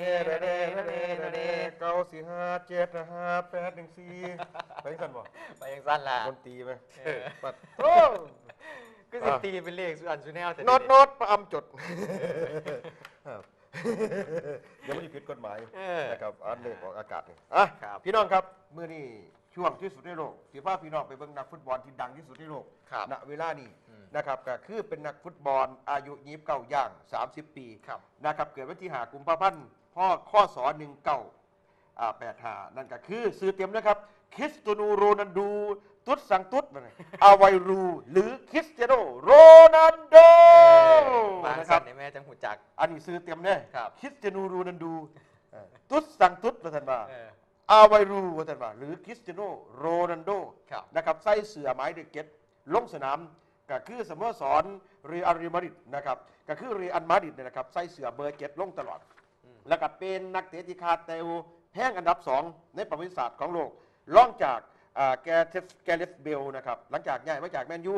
เดเดเดเดเก้าสี่ห้าเจ็ดห้าแปดหนึ่งสี่ไปกังสั้นบ่ไปยังสั้นล่ะดนตีไหมเออปัดโอ้ก็สิตีเป็นเลขสุอันสุแนวแต่โนดโนดประอำจดครับเดี๋ยวมันจะผิดกฎหมายนะครับอันเลขออกอากาศนี่อะพี่น้องครับเมื้อนี้ช่วงที่สุดในโลกสีฟ้าพี่น้องไปเบิ่งนักฟุตบอลที่ดังที่สุดในโลกณเวลานี้นะครับก็คือเป็นนักฟุตบอลอายุยีบเก้าย่าง 30 ปีครับนะครับเกิดวันที่หากุมภาพันธ์ พ่อข้อสอหนึ่งเก้าแปดหานั่นก็คือซื้อเต็มนะครับ คริสโตนูโรนันดู ตุ๊ดสังตุ๊ดนั่นไงอาไวรู หรือคริสเตียโนโรนันโดมานะคสั้รันบในแม่จังหูจัก อันนี้ซื้อเต็มเนี่ยครับคริสเตียโนโรนันดูเออตุ๊ดสังตุ๊ดว่าท่านว่าเอออาไวรูว่าท่านว่าหรือคริสเตียโนโรนันโดครับนะครับใส่เสื้อไม้เด็กเก็ตลงสนามก็คือสโมสรเรอัลมาดริดนะครับก็คือเรอัลมาดริดเนี่ยนะครับใส่เสื้อเบอร์เก็ตลงตลอด แล้วก็เป็นนักเตะที่คาดเตวแพงอันดับ 2 ในประวัติศาสตร์ของโลกล่องจากอ่าแกเทสแกเลสเบลนะครับหลังจากย้ายมาจากแมนยู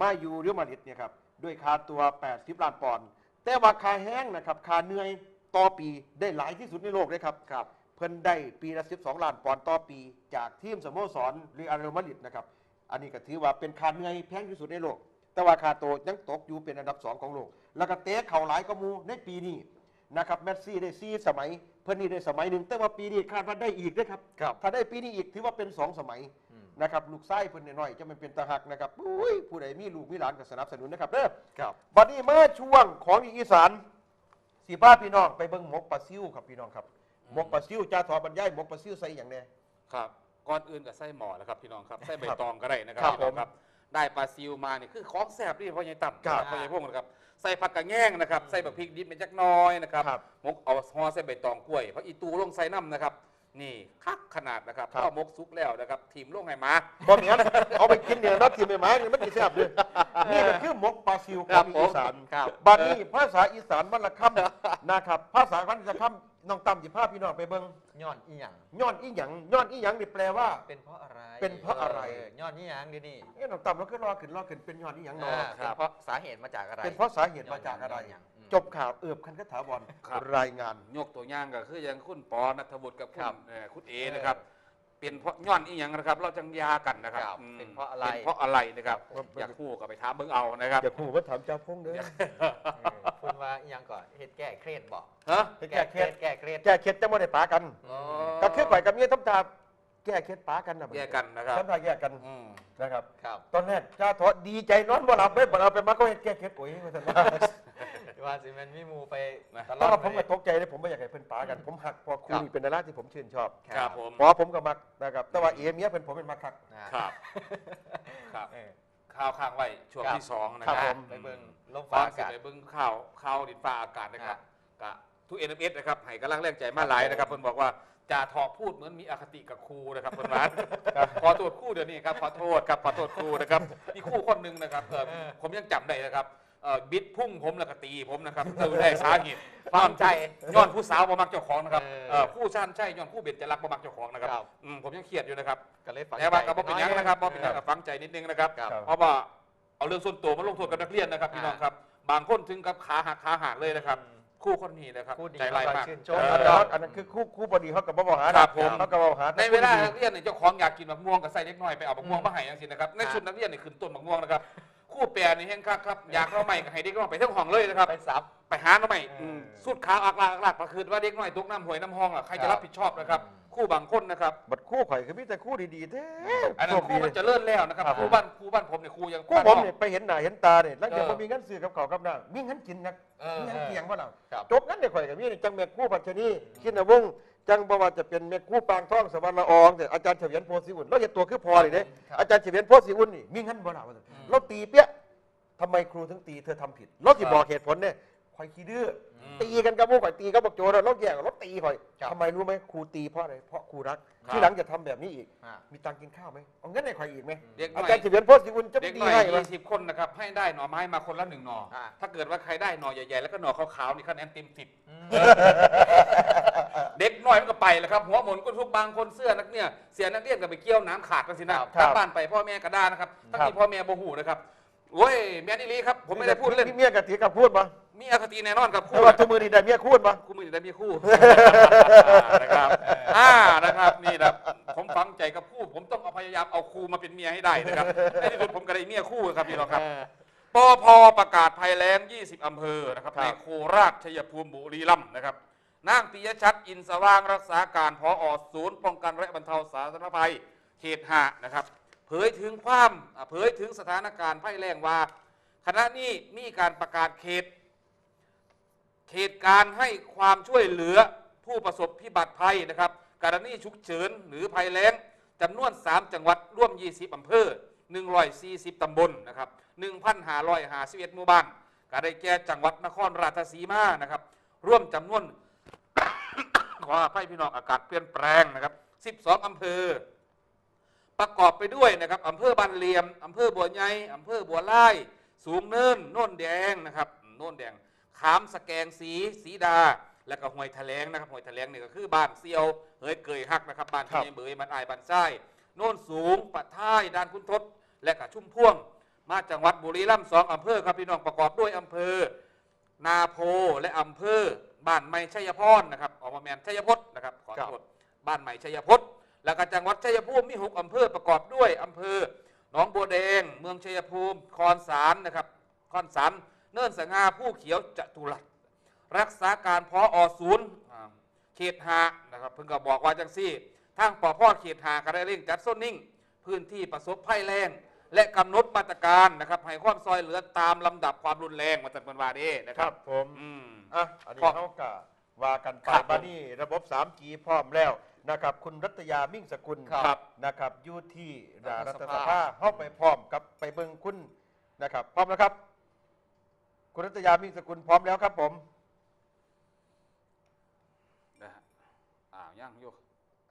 มาอยู่เรอัลมาดริดเนี่ยครับด้วยค่าตัว 80 ล้านปอนด์แต่ว่าค่าแห้งนะครับค่าเหนื่อยต่อปีได้หลายที่สุดในโลกเลยครับครับ เพิ่นได้ปีละ 12 ล้านปอนด์ต่อปี จากทีมสโมสรเรอัลมาดริดนะครับอันนี้ก็ถือว่าเป็นค่าเหนื่อยแพงที่สุดในโลก แต่ว่าค่าโตวยังตกอยู่เป็นอันดับ 2 ของโลก แล้วก็เตะเข่าหลายก็มูในปีนี้ นะครับแมสซี่ได้ซีสมัย เพิ่นนี่ได้สมัยหนึ่งแต่ว่าปีนี้คาดว่าได้อีกนะครับ ครับ ถ้าได้ปีนี้อีกถือว่าเป็น2สมัยอืม นะครับลูกไส้เพิ่นน้อยๆจะมันเป็นตาหักนะครับอุ้ยผู้ใดมีลูกมีหลานก็สนับสนุนนะครับเด้อครับ บัดนี้มาช่วงของอีสานสีผ้าพี่น้องไปเบิ่งหมกปลาซิวครับพี่น้องครับหมกปลาซิวจ้าทอบรรยายหมกปลาซิวใส่อย่างแน่ ครับก่อนอื่นกับไส้หมอแล้วครับพี่น้องครับไส้ใบครับตองก็ได้นะครับครับพี่น้องครับ ได้ปลาซิวมาเนี่ยคือของแซ่บนี่พ่อใหญ่ต่ำครับ พ่อใหญ่พวกนะครับ ใส่ผักกระแง่งนะครับใส่แบบพริกดิบเป็นจักหน้อยนะครับครับมกเอาห่อใส่ใบตองกล้วยผักอีตูลงใส่น้ำนะครับ นี่คักขนาดนะครับครับพ่อมกซุกแล้วนะครับทีมลงให้มาบ่เหมียนเอาไปกินเนี่ยนัดทีมไม้เนี่ยมันสิแซ่บเลยนี่ก็คือหมกปลาซิวขครัอบงผมอีสานครับ บัดนี้ภาษาอีสานมันละค่ำนะครับ ภาษาพันจะค่ำ น้องต่ำสิพาพี่น้องไปเบิ่งย้อนอีหยังย้อนอีหยังย้อนอีหยังนี่แปลว่า เป็นเพราะอะไรเป็นเพราะอะไรย้อนอีหยังดีนี่เอ๊ะน้องต่ำเราคือรอขึ้นรอขึ้นเป็นย้อนอีหยังเนาะอ่าเป็นเพราะสาเหตุมาจากอะไร เป็นเพราะสาเหตุมาจากอะไร ย้อนหยังอืม จบข่าวเอือบคันกถาวรครับรายงาน ยกตัวอย่างก็คืออย่างคุณปอนัทบุตรกับคุครัณบเอ่อคุณเอนะครับ เป็นเพราะย้อนอีหยังนะครับเราจังยากันนะครับครับอืมเป็นเพราะอะไร เป็นเพราะอะไรนะครับครับ อยากคู่กับไปถามเบิ่งเอานะครับอย่าขู่ว่าถามเจ้าพงเด้อเออคุณว่าอีหยังก่อนเฮ็ดแก้เครียดบอกฮะแก้เครียด แก้เครียดแก้เคล็ดจะไม่ได้ปากันอ๋อก็คือข่อยกับเมียทำตาแก้เคล็ดปากันนะแยกกันนะครับทำตาแยกกันอืมนะครับ ครับ ตอนแรกจ้าทอดีใจนอนบ่หลับเลยบ่เอาไปมาก็เฮ็ดแก้เคล็ดโอ้ยว่าซั่นว่า ว่าสิแมันมีหมูไปตลแต่อดว่าผมเลก็ยตกใจเลยผมไม่อยากให้เพิ่นปากัน ผมหักเพอครูครับนี่เป็นดาราที่ผมชื่นชอบครับผมพอผมก็มักนะครับ แต่ว่าเอเมียเป็นผมเป็นมักคักอ่าครับครับเออ ข่าวข้างไว้ช่วงครับที่สองนะคครัรับบผม ไปเบิ่งลมฟ้าฟ้าอาอากาศ ไปเบิ่งข่าวข่าวดินฟ้าอากาศนะครับฮะกะทุกเอ็นเอสนะครับให้กำลังแรงใจมาหลายนะครับเพิ่นบอกว่าจ่าทอพูดเหมือนมีอคติกับครูนะครับเพิ่นว่าขอโทษครู่เดี๋ยวนี้ครับขอโทษครับขอโทษครูนะครับมีครู่คนหนึ่งนะครับเออผมยังจำได้นะครับ เอ่อบิดพุ่งผมแล้วก็ตีผมนะครับเออได้สาเหตุความใจย้อนผู้สาวบ่มักเจ้าของนะครับเออ เอ่อคู่ชานใช่ย้อนคู่เบ็ดจะรักบ่มักเจ้าของนะครับครับอืมผมยังเครียดอยู่นะครับก็เลยฝังแต่ว่าใจก็บ่เป็นหยังนะครับบ่เป็นหยังคก็รับฟังใจนิดนึงนะครับครับ ครับ เพราะว่าเอาเรื่องส่วนตัวมาลงโทษกับนักเรียนนะครับพี่น้องอ่าครับ บางคนถึงกับขาหักขาหักเลยนะครับอืมคู่คนนี้นะครับคู่ดีใจร้ายมากเราชื่นชเอมอเอออันนั้นคือคู่คู่บอดีเขากับบ่บอกหาครับผม เขากับบ่หาในเวลาคู่นัดีกเรียนเนี่ยเจ้าของอยากกินมะม่วงก็ใส่เล็กน้อยไปเอามะม่วงอืมมาให้ยังสินะครับในอ่าชุดนักเรียนนี่ขึ้นต้นมะม่วงนะครับ คู่แปรนี่แห้งคักครับอยากเข้าใหม่ก็ให้เด็กน้อยไปทั้งห้องเลยนะครับ ไปซับไปหาหน่อใหม่เอออืมสุดขาวอักลากอักลากก็คือว่าเด็กน้อยตกน้ำหวยน้ำห้องอะใครครัจะบรับผิดชอบนะครับอืมคู่บางคนนะครับบัดคู่ข่อยคือมีแต่คู่ดีๆแท้อันนั้นโชคคู่ดีมันเจะเลื่อนแล้วนะครับครับคู่บ้านคู่บ้านผมเนี่ยคู่ยังคู่ผมเนี่ยไปเห็นหน้าเห็นตาเนี่ยแล้วเดี๋ยวเออพอมีเงินซื้อกับเขาวกับน้ามีเงินกินนะเออมีเงินเกียงว่าเราครับจบงั้นเนี่ยข่อยกับมีนี่จังแม่คู่ปัจจนีคิดนะวงศ์ จังบ่ว่าจะเป็นแม่คู่ปางท่องสวรรค์ละอองแต่อาจารย์เฉวียนโพสีอุ่นเราเห็นตัวคือพอเลยเด้ครับอาจารย์เฉวียนโพสีอุ่นนี่มีเงินบ่ล่ะว่าซั่นเราตีเปี้ยทำไมครูถึงตีเธอทำผิดเราสิบอกเหตุผลเนี่ยข่อยขี้ดื้ออมตีกันกับหมู่ข่อยตีกับบักโจรเราแย่งเราตีข่อยครับทำไมรู้ไหมครูตีเพราะอะไรเพราะครูรักครับที่หลังจะทำแบบนี้อีกอ่ามีตังค์กินข้าวไหมเอาเงินให้ข่อยอีกไหมเด็กน้อาอยจารย์เฉวียนโพสีอุ่นจะเด็กดีน้อยให้ไหมยี่สิบคนนะครับให้ได้หน่อไม้มาคนละหนึ่งหน่ออาถ้าเกิดว่าใครได้หน่อใหญ่ๆแล้วก็หน่อขาวๆนี่คะแนนเต็มสิบอืม เด็กน้อยมันก็ไปแล้วครับ หัวหมุนก็ทุกบางคนเสื้อนักเนี่ยเสียนักเรียนก็ไปเกี่ยวน้ำขาดกันสินะครับกลับบ้านไปพ่อแม่ก็ด่านะครับทั้งที่พ่อแม่โมหูนะครับโอ้ยแม่นี่ลีครับผมไม่ได้พูดเล่นเมียกับถือกับพูดมามีอคติแน่นอนกับแต่คู่ว่าทุกมือนี่ได้เมียคูดมาคู่มือได้มีคู่ นะครับอ่านะครับนี่นะผมฟังใจกับคู่ ผมต้องเอาพยายามเอาครูมาเป็นเมียให้ได้นะครับในที่สุดผมก็ได้เมียคู่ครับพี่น้องครับ ปอพประกาศภัยแล้ง 20 อำเภอนะครับ ครับ ในโคราชชัยภูมิบุรีรัมย์นะครับ นางปิยชัดอินสว่างรักษาการพออศูนย์ป้องกันและบรรเทาสาธารณภัยเขตหานะครับ เผยถึงความเผยถึงสถานการณ์ภัยแล้งว่าคณะนี้มีการประกาศเขต เขตการให้ความช่วยเหลือผู้ประสบพิบัติภัยนะครับกรณีฉุกเฉินหรือภัยแล้งจำนวน 3 จังหวัดร่วม 20อำเภอ 140 ตำบลนะครับ 1,551 หมู่บ้านก็ได้แก่จังหวัดนครราชสีมานะครับ ร่วมจำนวน ขออภัยพี่น้องอากาศเปลี่ยนแปลงนะครับ 12 อำเภอ ประกอบไปด้วยนะครับอำเภอบันเหลียมอำเภอบัวใหญ่อำเภอบัวไล่สูงเนินโน่นแดงนะครับโน่นแดงขามสแกงสีสีดา แล้วก็ห้วยแถลงนะครับห้วยแถลงนี่ก็คือบ้านเซียวเฮยเกยฮักนะครับบ้านครับที่เบยมันอายบ้านไส้โน่นสูงปะท้ายด้านคุณทศและก็ชุ่มพ่วง มาจังหวัดบุรีรัมย์สองอำเภอครับพี่น้องประกอบด้วยอำเภอ นาโพและอำเภอบ้านใหม่ชัยพรนะครับออกมาแมนชัยพจน์นะครับขอโทษบ้านใหม่ชัยพจน์แล้วก็จังหวัดชัยภูมิมีหกอำเภอประกอบด้วยอำเภอหนองบัวแดง เมืองชัยภูมิคอนสารนะครับคอนสารเนินสง่าผู้เขียวจตุรัสรักษาการพออศูนย์เขตหานะครับเพิ่งก็บอกว่าจังซี่ทางปอพ่อเขตหาก็ได้เร่งจัดโซนนิ่ง พื้นที่ประสบภัยแรง และกำหนดมาตรการนะครับให้ความซอยเหลือตามลำดับความรุนแรงมาจากเมืองวาเด้นะคครัรับบผมอืม อะอันนี้ขอเขาก็ว่ากันไปครับผมบ้านนี้ระบบ 3G พร้อมแล้วนะครับ คุณรัตยามิ่งสกุลครับนะครับอยู่ที่รัรัฐฐสสภาภา เข้าไปพร้อมกับไปเบิ่งคุณนะครับ พร้อมแล้วครับ คุณรัตยามิ่งสกุลพร้อมแล้วครับ ผม นะฮะอ้าวยังอยู่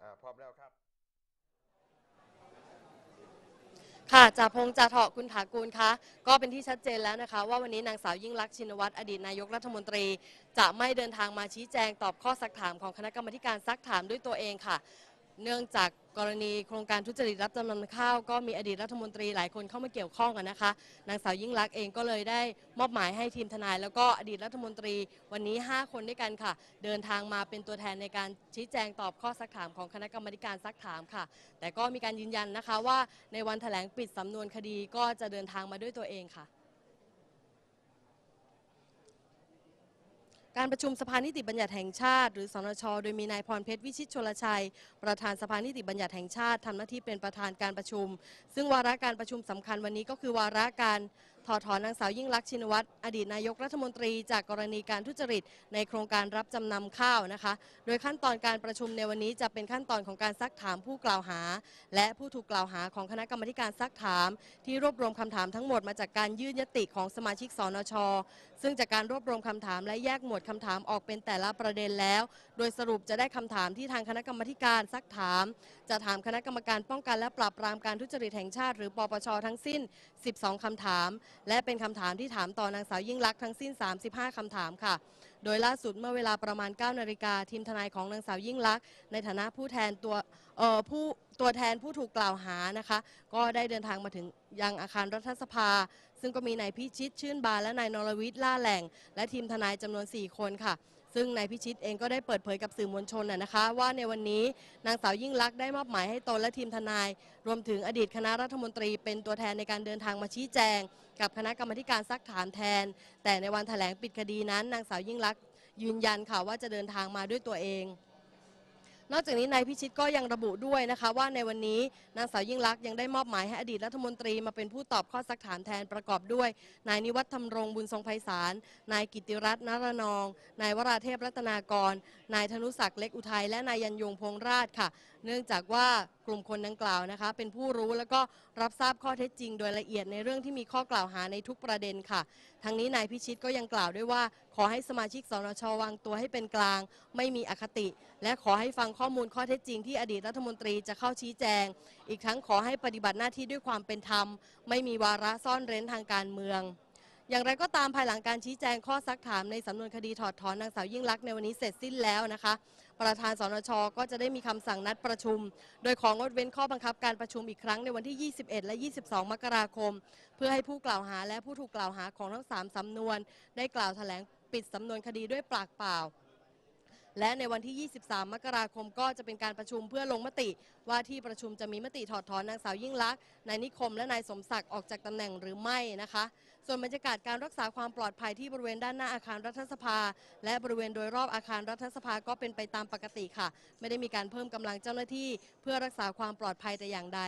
อ่าพร้อมแล้วครับ ค่ะจ่าพงษ์จ่าเถาะคุณถากูลคะก็เป็นที่ชัดเจนแล้วนะคะ ว่าวันนี้นางสาวยิ่งลักษณ์ชินวัตรอดีตนายกรัฐมนตรี จะไม่เดินทางมาชี้แจงตอบข้อสักถามของคณะกรรมการซักถามด้วยตัวเองค่ะ เนื่องจากกรณีโครงการทุจริตรับจำนำข้าวก็มีอดีตรัฐมนตรีหลายคนเข้ามาเกี่ยวข้องกันนะคะนางสาวยิ่งลักษณ์เองก็เลยได้มอบหมายให้ทีมทนาย แล้วก็อดีตรัฐมนตรีวันนี้ 5 คนด้วยกันค่ะ เดินทางมาเป็นตัวแทนในการชี้แจงตอบข้อสักถามของคณะกรรมการซักถามค่ะ แต่ก็มีการยืนยันนะคะว่าในวันแถลงปิดสำนวนคดีก็จะเดินทางมาด้วยตัวเองค่ะ การประชุมสภานิติบัญญัติแห่งชาติ หรือสนช โดยมีนายพรเพชรวิชิตชลชัย ประธานสภานิติบัญญัติแห่งชาติทำหน้าที่เป็นประธานการประชุม ซึ่งวาระการประชุมสำคัญวันนี้ก็คือวาระการ ถอดถอนนางสาวยิ่งลักษณ์ชินวัตรอดีตนายกรัฐมนตรี จากกรณีการทุจริต ในโครงการรับจำนำข้าวนะคะ โดยขั้นตอนการประชุมในวันนี้จะเป็นขั้นตอนของการซักถามผู้กล่าวหา และผู้ถูกกล่าวหาของคณะกรรมการซักถาม ที่รวบรวมคำถามทั้งหมดมาจากการยื่นยติของสมาชิกสนช ซึ่งจากการรวบรวมคำถามและแยกหมวดคำถามออกเป็นแต่ละประเด็นแล้ว โดยสรุปจะได้คำถามที่ทางคณะกรรมการซักถาม จะถามคณะกรรมการป้องกันและปราบปรามการทุจริตแห่งชาติ หรือปปชทั้งสิ้น 12คำถามและเป็นคำถามที่ถามต่อนางสาวยิ่งลักษณ์ทั้งสิ้น 35 คำถามค่ะ โดยล่าสุดเมื่อเวลาประมาณ 9 นาฬิกาทีมทนายของนางสาวยิ่งลักษณ์ในฐานะผู้แทนตัวผู้ตัวแทนผู้ถูกกล่าวหานะคะ ก็ได้เดินทางมาถึงยังอาคารรัฐสภา ซึ่งก็มีนายพิชิตชื่นบานและนายนรวิทย์ล่าแหล่ง และทีมทนายจำนวน 4 คนค่ะ ซึ่งนายพิชิตเองก็ได้เปิดเผยกับสื่อมวลชนนะนะคะ ว่าในวันนี้นางสาวยิ่งลักษณ์ได้มอบหมายให้ตนและทีมทนาย รวมถึงอดีตคณะรัฐมนตรีเป็นตัวแทนในการเดินทางมาชี้แจง กับคณะกรรมาธิการซักถามแทน แต่ในวันแถลงปิดคดีนั้นนางสาวยิ่งลักษณ์ยืนยันค่ะว่าจะเดินทางมาด้วยตัวเอง นอกจากนี้นายพิชิตก็ยังระบุด้วยนะคะว่าในวันนี้นางสาวยิ่งลักษณ์ยังได้มอบหมายให้อดีตรัฐมนตรีมาเป็นผู้ตอบข้อสักถามแทนประกอบด้วย นายนิวัฒน์ธรรมรงบุญทรงไพศาล นายกิติรัตน์นรนอง นายวราเทพรัตนากร นายธนุศักดิ์เล็กอุทัยและนายยันยงพงราชค่ะ เนื่องจากว่ากลุ่มคนดังกล่าวนะคะ เป็นผู้รู้แล้วก็รับทราบข้อเท็จจริงโดยละเอียดในเรื่องที่มีข้อกล่าวหาในทุกประเด็นค่ะ ทั้งนี้นายพิชิตก็ยังกล่าวด้วยว่า ขอให้สมาชิกสนชวางตัวให้เป็นกลาง ไม่มีอคติ และขอให้ฟังข้อมูลข้อเท็จจริงที่อดีตรัฐมนตรีจะเข้าชี้แจง อีกทั้งขอให้ปฏิบัติหน้าที่ด้วยความเป็นธรรม ไม่มีวาระซ่อนเร้นทางการเมืองอย่างไรก็ตามภายหลังการชี้แจงข้อซักถามในสำนวนคดีถอดถอนนางสาวยิ่งลักษณ์ในวันนี้เสร็จสิ้นแล้วนะคะ ประธานสนช ก็จะได้มีคำสั่งนัดประชุม โดยของงดเว้นข้อบังคับการประชุมอีกครั้งในวันที่ 21 และ 22 มกราคม เพื่อให้ผู้กล่าวหาและผู้ถูกกล่าวหาของทั้ง 3สำนวน ได้กล่าวแถลงปิดสำนวนคดีด้วยปากเปล่าและในวันที่ 23 มกราคมก็จะเป็นการประชุมเพื่อลงมติ ว่าที่ประชุมจะมีมติถอดถอนนางสาวยิ่งลักษณ์นายนิคม และนายสมศักดิ์ออกจากตำแหน่งหรือไม่นะคะ ส่วนบรรยากาศการรักษาความปลอดภัยที่บริเวณด้านหน้าอาคารรัฐสภา และบริเวณโดยรอบอาคารรัฐสภาก็เป็นไปตามปกติค่ะ ไม่ได้มีการเพิ่มกำลังเจ้าหน้าที่ เพื่อรักษาความปลอดภัยแต่อย่างใด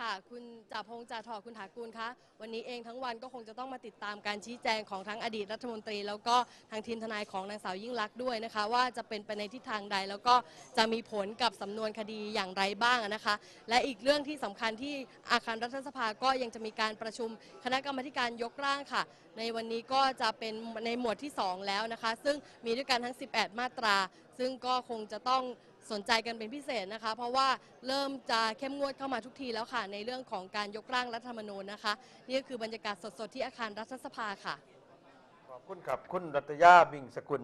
ค่ะ คุณจ่าพงษ์จ่าถอคุณถากูลคะวันนี้เองทั้งวันก็คงจะต้องมาติดตามการชี้แจงของทั้งอดีตรัฐมนตรี แล้วก็ทางทีมทนายของนางสาวยิ่งลักษณ์ด้วยนะคะ ว่าจะเป็นไปในทิศทางใด แล้วก็จะมีผลกับสำนวนคดีอย่างไรบ้างนะคะ และอีกเรื่องที่สำคัญที่อาคารรัฐสภาก็ยังจะมีการประชุมคณะกรรมการยกร่างค่ะ ในวันนี้ก็จะเป็นในหมวดที่ 2 แล้วนะคะ ซึ่งมีด้วยกันทั้ง 18 มาตรา ซึ่งก็คงจะต้อง สนใจกันเป็นพิเศษนะคะ เพราะว่าเริ่มจะเข้มงวดเข้ามาทุกทีแล้วค่ะ ในเรื่องของการยกร่างรัฐธรรมนูญนะคะ นี่ก็คือบรรยากาศสดๆ ที่อาคารรัฐสภาค่ะ ขอบคุณครับคุณรัตยาบิงสกุล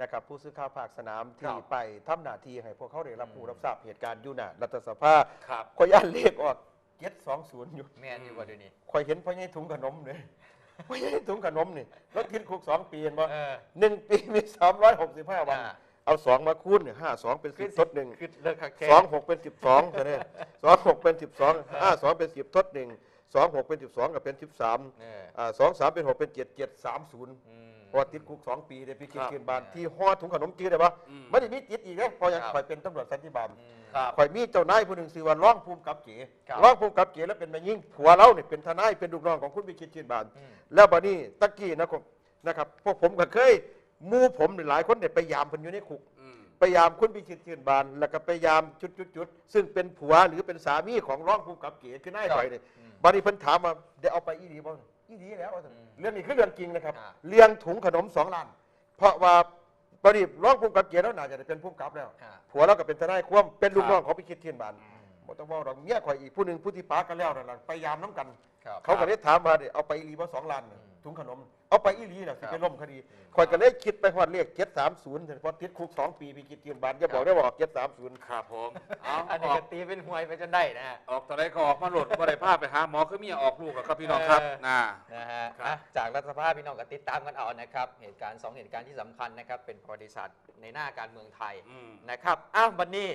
นะครับผู้สื่อข่าวภาคสนามคที่รับไปทำหน้าที่ให้พวกเขาได้รับอืมรู้รับทราบเหตุการณ์อยู่หน้ารัฐสภาครับขอยย่านเลขออกเจ็ดสองศูนย์อยู่แม่นอยู่ว่าเดี๋ยวนี้คอยเห็นพ่อใหญ่ถุงขนมเลยพ่อใหญ่ถุงขนมนี่รถกินคุกสองปีเห็นบ่เออหนึ่งปีมีสามร้อยหกสิบห้าวันอ่า เอาสองมาคูณเนี่ยห้าสองเป็นสิบทดหนึ่งคือเลิกคักแค่สองหกเป็นสิบสองใช่ไหมสองหกเป็นสิบสองห้าสองเป็นสิบทดหนึ่งสองหกเป็นสิบสองกับเป็นสิบสามเอออ่าสองสามเป็นหกเป็นเจ็ดเจ็ดสามศูนย์อืมพอติดคุกสองปีเลยพี่คิดครับเกินบานอ่าที่ห่อถุงขนมจืดได้ปะอืมไม่ได้มีติดอีกแล้วพอยังครับคอยเป็นตำรวจสันติบาลอืมครับคอยมีเจ้านายผู้หนึ่งชื่อว่าร้องภูมิกับเก๋ครับร้องภูมิกับเก๋แล้วเป็นแม่ยิ่งผัวเราเนี่ยเป็นทนายเป็นลูกน้องของคุณพิชิตชื่นบานอืมแล้วบัดนี้ตะกี้นะครับนะครับพวกผมก็เคยห มู่ผมนี่หลายคนเนี่ยไปยามเพิ่นอยู่ในคุกอืมพยายามคุณพิชิตชื่นบาน แล้วก็พยายามจุดจุดจุดๆๆซึ่งเป็นผัวหรือเป็นสามีของร้องภูมิกับเก๋คือนายครับไปเนี่ยอืมบัดนี้เพิ่นถามมาได้เอาไปอีดีบ่อีดีแล้วอืมเรื่องนี้คือเรื่องจริงนะครับอ่าเลี้ยงถุงขนมสองล้าน เพราะว่าบัดนี้ร้องภูมิกับเก๋แล้วน่าจะได้เป็นภูมิกับแล้วอ่าผัวเราก็เป็นทนายความเป็นลูกครับน้องของพิชิตชื่นบานบ่ต้องบอกหรอกเมียข่อยอีกผู้หนึงผู้ที่ปากันแล้วนั่นล่ะพยายามน้ำกันครับเขาก็เลยถามมาเดี๋ยวเอาไปอีหลีบ่สองล้านน่ะอืม ถุงขนม เอาไปอีหลีน่ะสิครับไปล่มคดีข่อยก็เลยคิดไปฮอดเลข730พอติดคุกสองปีพิชิตชื่นบานอย่าบอกได้ว่าออก730ครับผมเอาอันอนี้อก็กตีเป็นหวยไปจนได้นะฮะ ออกตอนไรก็ออกมาโหลดบ่ได้ภาพไปหาหมอคือเมียออกลูกอะครับพี่น้องครับเออ น่า นะฮะครับ อะจากรัฐสภาพี่น้องก็ติดตามกันเอานะครับ เหตุการณ์สองเหตุการณ์ที่สำคัญนะครับ เป็นประวัติศาสตร์ในหน้าการเมืองไทยอืม นะครับอ้าววันนี้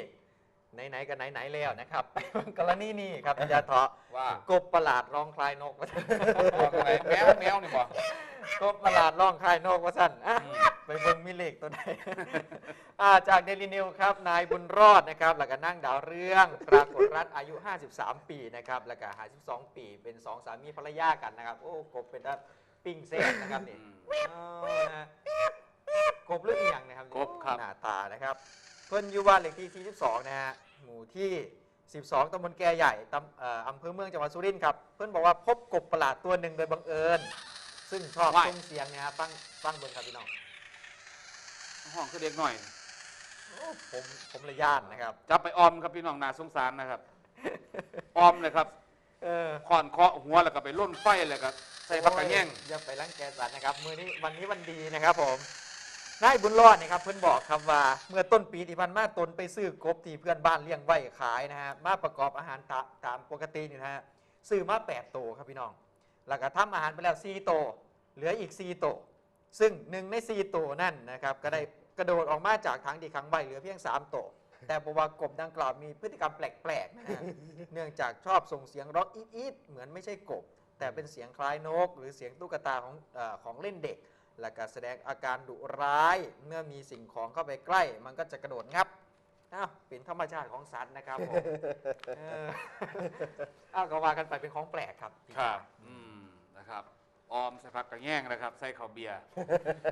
ไหนๆกันไหนๆแล้วนะครับ ไปฟังกรณีนี้ครับอาจารย์เถาะว่ากบประหลาดร้องคลายนกว่าซั่นบอกอะไรแมวแมวนี่บอก กบประหลาดร้องคลายนกว่าสั่นอะอืม ไปเบิ่งมิเลขตัวไหนอ่าจากเดลินิวครับนายบุญรอดนะครับแล้วก็นั่งดาวเรื่องปรากฏรัฐอายุ 53 ปีนะครับแล้วก็52 ปี เป็นสองสามีภรรยากันนะครับโอ้กบเป็นด้านปิ้งเส้นนะครับนี่อ๋อนะฮะกบหรืออีหยังนะครับกบครับ หน้าตานะครับ เพิ่นอยู่บ้านเลขที่ 42 นะฮะ หมู่ที่ 12ตำบลแกใหญ่ตำเอ่ออำเภอเมืองจังหวัดสุรินทร์ครับ เพิ่นบอกว่าพบกบประหลาดตัวหนึ่งโดยบังเอิญ ซึ่งชอบว้าย ส่งเสียงเนะฮะฟังฟังเบิ่งครับพี่น้องห้องคือเด็กหน่อย โอ้ผมผมเลยย่านนะครับ จับไปออมครับพี่น้องนาสงสารนะครับ ออมเลยครับเออขอนเคาะหัวแล้วก็ไปล่นไฟแล้วก็ใส่ผักกระแยงอย่าไปรังแกสัตว์นะครับ มือนี้วันนี้วันดีนะครับผม นายบุญรอดนะครับเพื่อนบอกครับว่าเมื่อต้นปีที่พันมาตนไปซื้อกบที่เพื่อนบ้านเลี้ยงไว้ขายนะฮะมาประกอบอาหารตาตามปกตินี่นะฮะซื้อมาแปดโตวครับพี่น้อง แล้วก็ทำอาหารไปแล้ว4โต เหลืออีก4โต ซึ่งหนึ่งใน4โตนั่นนะครับก็ได้กระโดดออกมาจากถังที่ขังไว้เหลือเพียง3โต แต่บอกว่ากบดังกล่าวมีพฤติกรรมแปลกๆนะฮะเนื่องจากชอบส่งเสียงร้องอีดอีดเหมือนไม่ใช่กบ แต่เป็นเสียงคล้ายนก หรือเสียงตุ๊กตาของอของเล่นเด็ก และก็แสดงอาการดุร้ายเมื่อมีสิ่งของเข้าไปใกล้ มันก็จะกระโดดงับอ้าวเป็นธรรมชาติของสัตว์นะครับผมเอออ้าวก็ว่ากันไปเป็นของแปลกครับครับอืม นะครับ ออมใส่ผักกระแยงนะครับ ใส่ข้าวเบียร์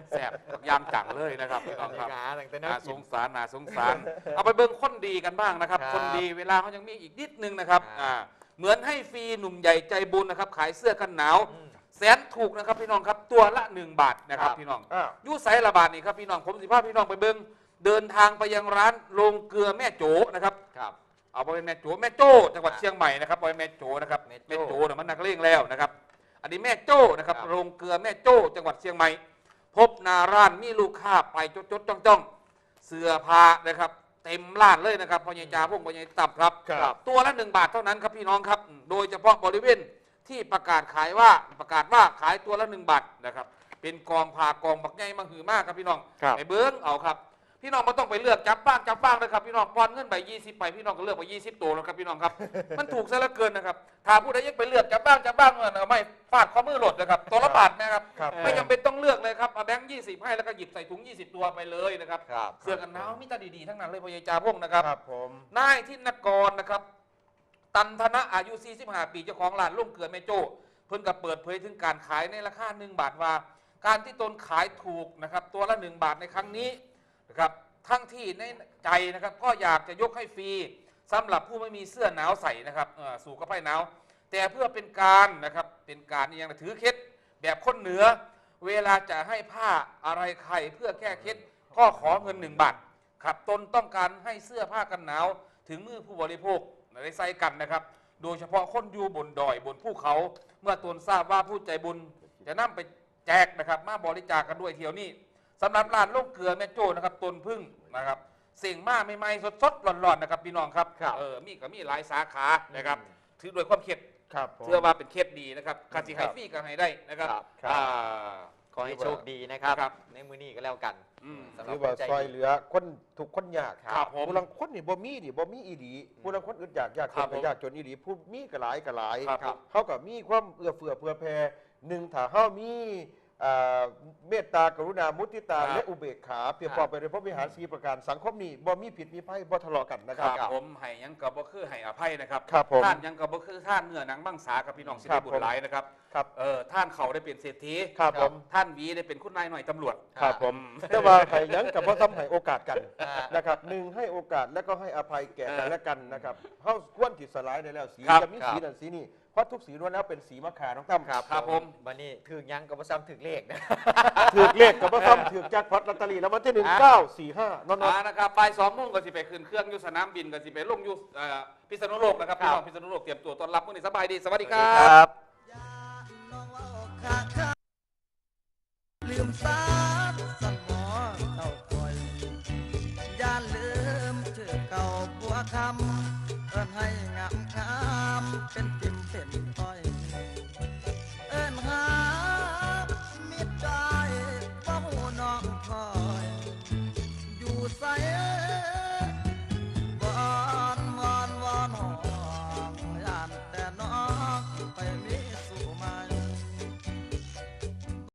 แซ่บยามจังเลยนะครับพี่น้องครับหาต่างแต่น่าน่ากิสนงสารน่าสงสาร เอาไปเบิ่งคนดีกันบ้างนะครับ ครับคนดีเวลาเขายังมีอีกนิดนึงนะครับครับ อ่าเหมือนให้ฟรีหนุ่มใหญ่ใจบุญนะครับ ขายเสื้อกันหนาว อืม แสนถูกนะครับพี่น้องครับตัวละ 1 บาทนะครับครับพี่น้องอ้าวอยูไซระบาทนี่ครับพี่น้องผมสิพาพี่น้องไปเบิ่งเดินทางไปยังร้านโรงเกลือแม่โจนะครับครับ เอาไปเป็นแม่โจแม่โจ้จังหวัดครับเชียงใหม่นะครับไปแม่โจนะครับแม่โจ้แม่โจเนี่ยมันนักเลงแล้วนะครับ อันนี้แม่โจ้นะครับครับ โรงเกลือแม่โจ้จังหวัดเชียงใหม่ พบหนาร้านมีลูกค้าไปจดจดจ้องจ้องเสื้อผ้านะครับ เต็มร้านเลยนะครับพ่อใหญ่จ่าพวกพ่อใหญ่ตับครับ ครับ ตัวละหนึ่งบาทเท่านั้นครับพี่น้องครับโดยเฉพาะบริเวณ ที่ประกาศขายว่าประกาศว่าขายตัวละหนึ่งบาทนะครับ เป็นกองผ่ากองบักใหญ่มาหือมากครับพี่น้องครับไปเบิ้งเอาครับ พี่น้องไม่ต้องไปเลือกจับบ้างจับบ้างนะครับพี่น้องปอนเงินไปยี่สิบไปพี่น้องก็เลือกไปยี่สิบตัวแล้วครับพี่น้องครับ มันถูกซะเหลือเกินนะครับถ้าผู้ใดยังไปเลือกจับบ้างจับบ้างเงินเอาไม่ฟาดข้อมือหลดนะครับตัวละบาทนะครับ ครับ ไม่จำเป็นต้องเลือกเลยครับเอาแบงค์ยี่สิบให้แล้วก็หยิบใส่ถุงยี่สิบตัวไปเลยนะครับครับ เสื้อกันหนาวมิตรดีๆทั้งนั้นเลยพยายจาพงนะครับ ครับผม นายทินกรนะครับ ตันธนะอายุ 45 ปีเจ้าของร้านลุ่มเกลือแม่โจ้เพิ่นกับเปิดเผยถึงการขายในราคา 1 บาทว่า การที่ตนขายถูกนะครับตัวละ 1 บาทในครั้งนี้นะครับทั้งที่ในใจนะครับก็อยากจะยกให้ฟรีสำหรับผู้ไม่มีเสื้อหนาวใส่นะครับสู่กระไพ่หนาว แต่เพื่อเป็นการนะครับเป็นการอหยังถือเคล็ดแบบคนเหนือ เวลาจะให้ผ้าอะไรใครเพื่อแก้เคล็ดก็ขอเงินหนึ่งบาทครับตนต้องการให้เสื้อผ้ากันหนาว ถึงมือผู้บริโภค ได้ใส่กันนะครับ โดยเฉพาะคนอยู่บนดอยบนภูเขา เมื่อตนทราบว่าผู้ใจบุญจะนำไปแจกนะครับ มาบริจาคกันด้วยเที่ยวนี้สำหรับร้านลูกเกลือแม่โจ้นะครับตนพึ่งนะครับสิ่งมาใหม่ๆสดๆร้อนๆนะครับพี่น้องครับครับเออมีก็มีหลายสาขานะครับถือโดวยความเข็ดครับผมเชื่อว่าเป็นเคสดีนะครับคาสิไฮครับฟี่กับไฮได้นะครับครับครับอ่า ขอให้โชคดีนะครับครับ ในมือนี้ก็แล้วกันอืม สำหหรัรืบอว่าคนใจซอยดีเหลือคนทุกคนยากครับผมผู้ลังคนนี่บ่มีนี่บ่มีอีหลีผู้ลังคนอึดอยากยากจครันบก็ผมยากจนอีหลีผู้มีก็หลายก็หลายครับครับ เขาก็มีความเอื้อเฟื้อเผื่อแผ่หนึ่งถ้าเฮามี อ่าเมตตากรุณามุทิตา ครับและอุเบกขาเพียงครับพอไปในพระวิหารสีประการสังคมนี้บ่มีผิดมีภัยบ่ทะเลาะกันนะคครัรับ บผมให้หยังกับบ่คือให้อภัยนะครับครับผมท่านหยังกับบ่คือท่านเนื้อหนังบังสากับพี่น้องสิครัได้บบุญผมหลายนะครับครับเออท่านเขาได้เป็นเศรษฐีครับผมท่านหวีได้เป็นคุณนายหน่อยตำรวจครับผมอืมแต่ว่าให้หยังกับว่าซ้ำให้โอกาสกันอ่า นะครับหนึ่งให้โอกาสแล้วก็ให้อภัยแก่กันเออและกันนะครับเฮาควรที่สลายได้แล้วสีครับจะมีครับสีนั่นสีนี่ เพราะทุกสีล้วนแล้วเป็นสีมะขามน้องตั้มครับครับผมวันนี้ถึงยังกับว่าซ้ำถึงเลขนะถือเลขกับว่าซ้ำถือแจ็คพอตลอตเตอรี่แล้ววันที่หนึ่งอะเก้าสี่ห้านอนอ่านะครับบ่ายสองโมงก็สิไปขึ้นเครื่องอยู่สนามบินก็สิไปลงอยู่เอ่อพิษณุโลกนะครับพี่น้องพิษณุโลกเตรียมตัวต้อนรับมื้อนี้สบายดีสวัสดีครับลื